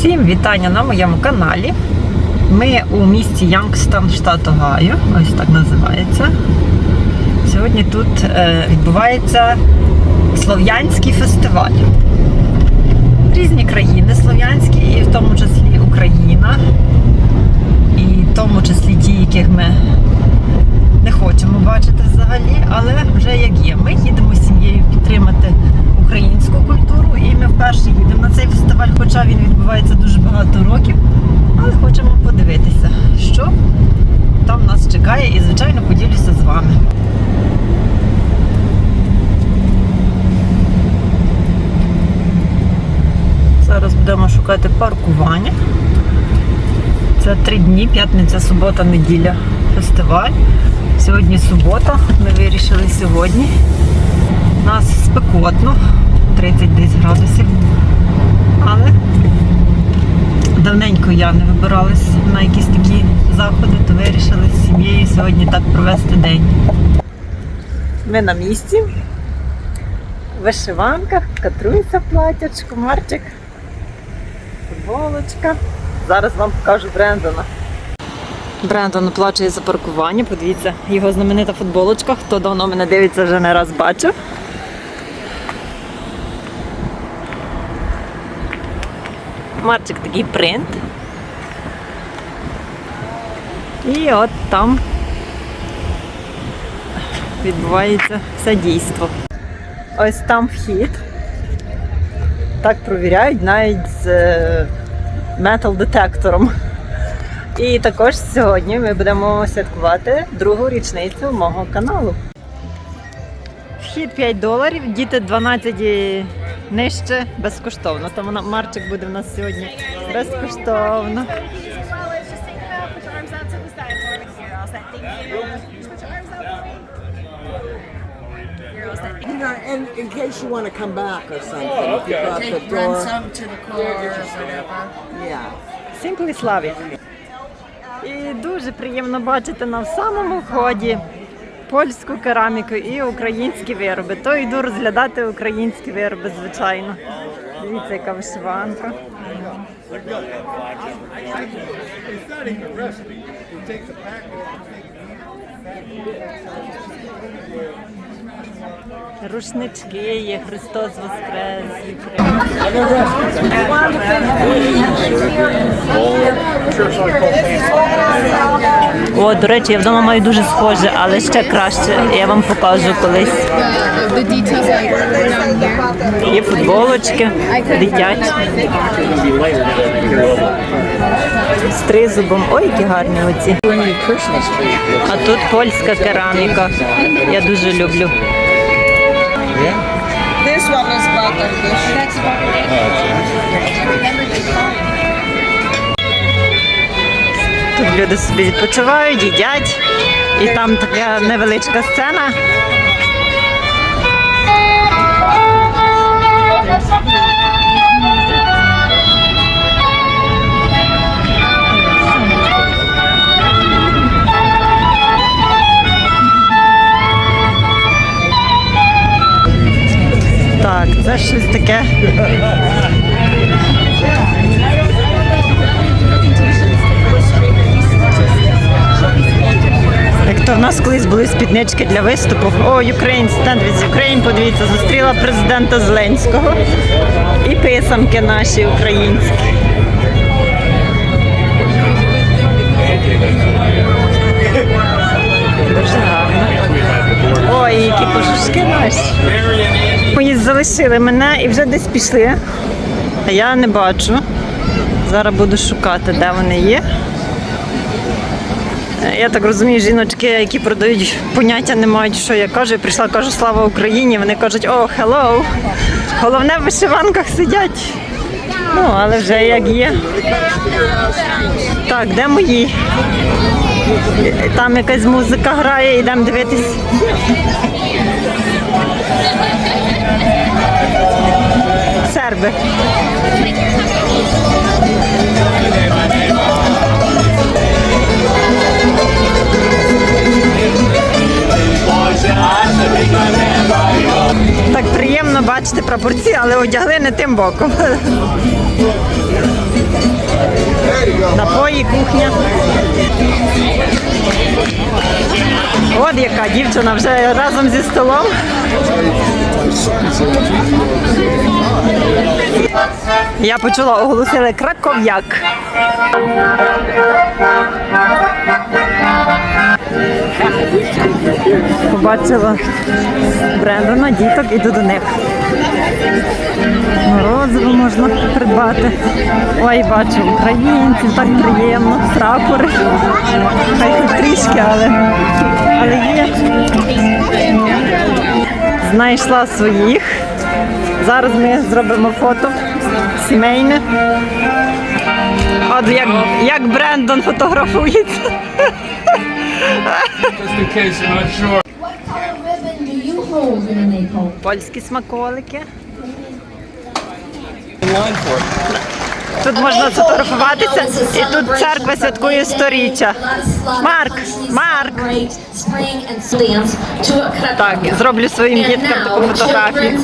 Всім вітання на моєму каналі. Ми у місті Янгстон, штат Огайо, ось так називається. Сьогодні тут е, відбувається слов'янський фестиваль. Різні країни слов'янські, і в тому числі Україна, і в тому числі ті, яких ми не хочемо бачити взагалі, але вже як є. Ми їдемо з сім'єю підтримати українську культуру, і ми вперше їдемо на цей фестиваль, хоча він відбувається дуже багато років. Але хочемо подивитися, що чекає, і, звичайно, поділюся з вами. Зараз будемо шукати паркування. Це три дні, п'ятниця, субота, неділя, фестиваль. Сьогодні субота. Ми вирішили сьогодні. У нас спекотно, 30 десь градусів. Але давненько я не вибиралась на якісь такі заходи, то вирішили з сім'єю сьогодні так провести день. Ми на місці. Вишиванка, катрується платячко, Марчик, футболочка. Зараз вам покажу Брендона. Брендон оплачує за паркування. Подивіться, його знаменита футболочка. Хто давно мене дивиться, вже не раз бачив. Марчик такий принт. І от там відбувається все дійство. Ось там вхід. Так провіряють навіть з метал-детектором. І також сьогодні ми будемо святкувати другу річницю мого каналу. Вхід 5 доларів, діти 12 і нижче безкоштовно. Тому Марчик буде в нас сьогодні безкоштовно. Take you. Know, and in case you want to come back or something, Oh, okay. if you got the Take, run some to the car or whatever. Yeah. Simply Slavic. І дуже приємно бачити на самому вході польську кераміку і українські вироби. То йду розглядати українські вироби, звичайно. Дивіться, яка вишиванка. Рушнички є, Христос Воскрес. О, до речі, я вдома маю дуже схоже, але ще краще. Я вам покажу колись. Є футболочки, дитячі. З тризубом. Ой, які гарні оці. А тут польська кераміка. Я дуже люблю. Тут люди собі відпочивають, їдять. І там така невеличка сцена. Так, це щось таке. Як то в нас колись були спіднички для виступу. О, Ukraine Stand with Ukraine, подивіться, зустріла президента Зеленського. І писанки наші українські. Дуже гарно. Які кожушки наші. Мої залишили мене і вже десь пішли. А я не бачу. Зараз буду шукати, де вони є. Я так розумію, жіночки, які продають поняття, не мають, що я кажу. Я прийшла, кажу слава Україні. Вони кажуть, о, hello. Головне в вишиванках сидять. Ну, але вже як є. Так, де мої? Там якась музика грає, йдемо дивитись. Серби. Так приємно бачити прапорці, але одягли не тим боком. Напої, кухня. От яка дівчина вже разом зі столом. Я почула, оголосили краков'як. Побачила Брендона, діток, іду до них. Морозиво можна придбати. Ой, бачу українців, так приємно, прапори. Хай хоч трішки, але, але є. Знайшла своїх. Зараз ми зробимо фото сімейне. От як, як Брендон фотографується. Just in case you're not sure. What color ribbon do you hold in a maple? Польські смаколики. Тут можна сфотографуватися, і тут церква святкує сторіччя. Марк, Марк. Так, зроблю своїм діткам таку фотографію.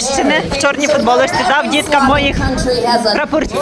Священик в чорній футболочці дав діткам моїх прапорці.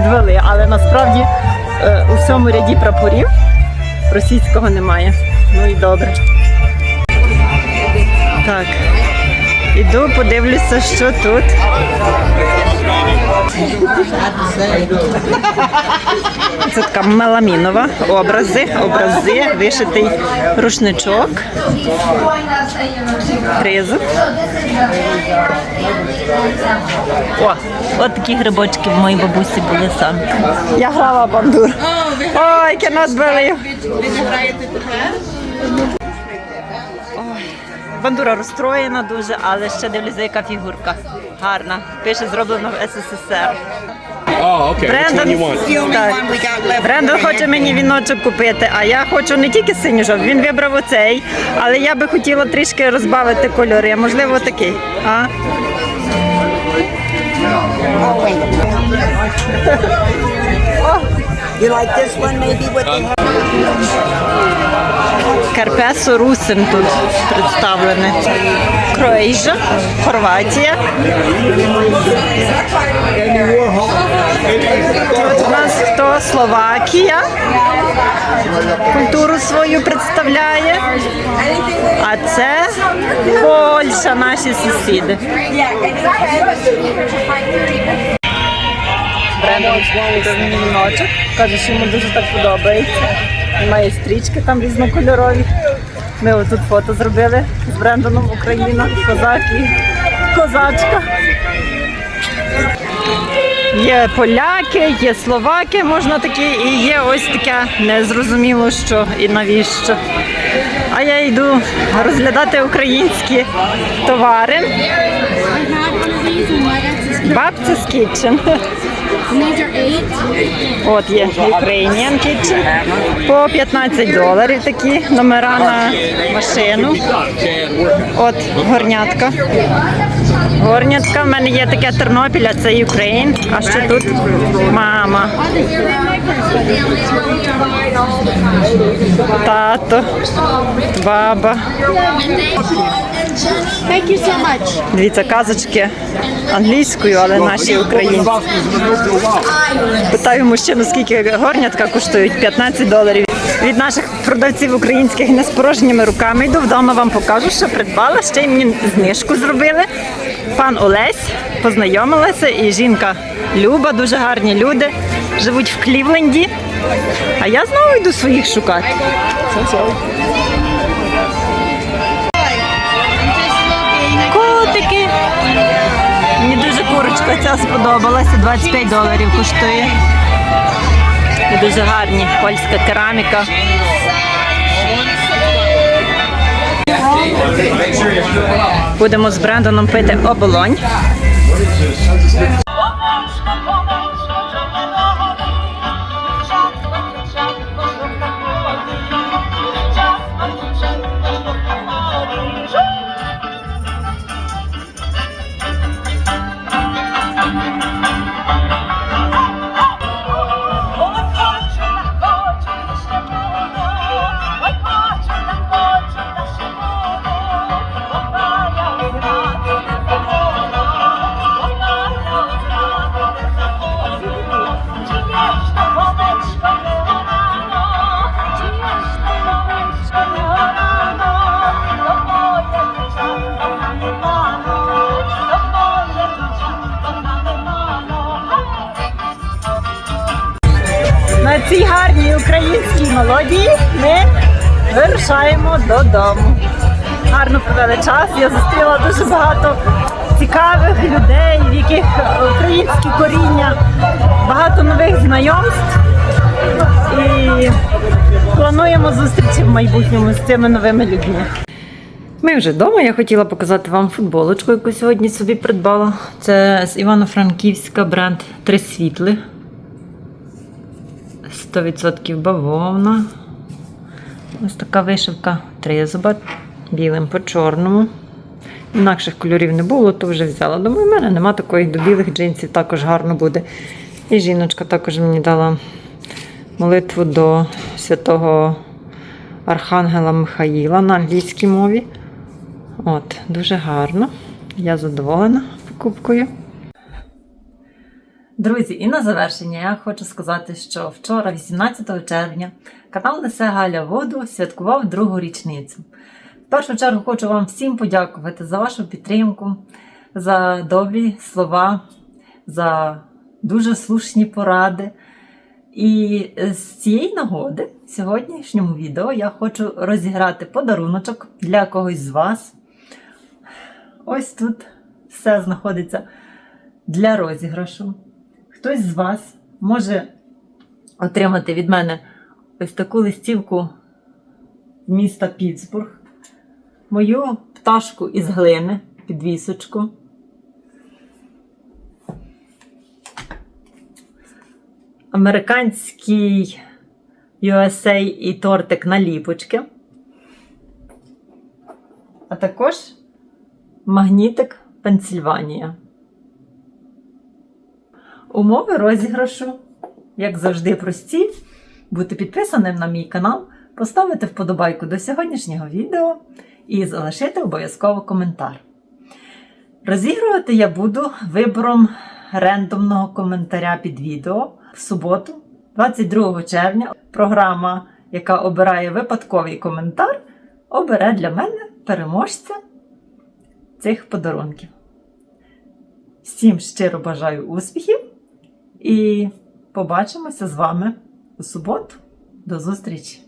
Підвели. Але насправді е, у всьому ряді прапорів російського немає. Ну і добре. Так. Іду, подивлюся, що тут. Це така меламінова образи, образи, вишитий рушничок, ризок. О, от такі грибочки в моїй бабусі були самі. Я грала бандур. Ой, cannot believe. Ой, Бандура розстроєна дуже, але ще дивлюся, яка фігурка. Гарна. Пише, зроблено в СССР. Oh, okay. Так. Брендон хоче мені віночок купити, а я хочу не тільки синю жовтий, він вибрав оцей, але я би хотіла трішки розбавити кольори. Можливо, такий. А? You like this one maybe with the Карпесо Русин тут представлений. Кроейжа, Хорватія. Тут у нас хто? Чехословакія. Культуру свою представляє. А це Польща, наші сусіди. Брендон мені віночок. Каже, що йому дуже так подобається. Він має стрічки там різнокольорові. Ми отут фото зробили з Брендоном Україна, козак і козачка. Є поляки, є словаки, можна такі, і є ось таке незрозуміло що і навіщо. А я йду розглядати українські товари. I had one От є Ukrainian Kitchen. По 15 доларів такі номера на машину. От горнятка. Горнятка. В мене є таке Тернопіль, а це Ukraine. А ще тут мама. Тато, баба. Дивіться, казочки англійською, але наші українські. Питаю мужчину, скільки горнятка коштують? 15 доларів. Від наших продавців українських не з порожніми руками йду вдома вам покажу, що придбала. Ще й мені знижку зробили. Пан Олесь познайомилася і жінка Люба, дуже гарні люди. Живуть в Клівленді. А я знову йду своїх шукати. Ця сподобалася. 25 доларів коштує. Дуже гарні польська кераміка. Будемо з Брендоном пити оболонь. Мелодії ми вирушаємо додому. Гарно провели час. Я зустріла дуже багато цікавих людей, в яких українські коріння, багато нових знайомств. І плануємо зустрічі в майбутньому з цими новими людьми. Ми вже вдома. Я хотіла показати вам футболочку, яку сьогодні собі придбала. Це з Івано-Франківська бренд Три світли. 100% бавовна. Ось така вишивка тризуба, білим по чорному. Інакших кольорів не було, то вже взяла. Думаю, в мене нема такої до білих джинсів, також гарно буде. І жіночка також мені дала молитву до святого Архангела Михаїла на англійській мові. От, дуже гарно. Я задоволена покупкою. Друзі, і на завершення я хочу сказати, що вчора, 18 червня, канал Несе Галя Воду святкував другу річницю. В першу чергу хочу вам всім подякувати за вашу підтримку, за добрі слова, за дуже слушні поради. І з цієї нагоди в сьогоднішньому відео я хочу розіграти подаруночок для когось з вас. Ось тут все знаходиться для розіграшу. Хтось з вас може отримати від мене ось таку листівку міста Пітсбург, мою пташку із глини, підвісочку. Американський USA і тортик наліпочки. А також магнітик Пенсільванія. Умови розіграшу, як завжди, прості. Бути підписаним на мій канал, поставити вподобайку до сьогоднішнього відео і залишити обов'язково коментар. Розігрувати я буду вибором рендомного коментаря під відео в суботу 22 червня програма, яка обирає випадковий коментар, обере для мене переможця цих подарунків. Всім щиро бажаю успіхів і побачимося з вами у суботу. До зустрічі!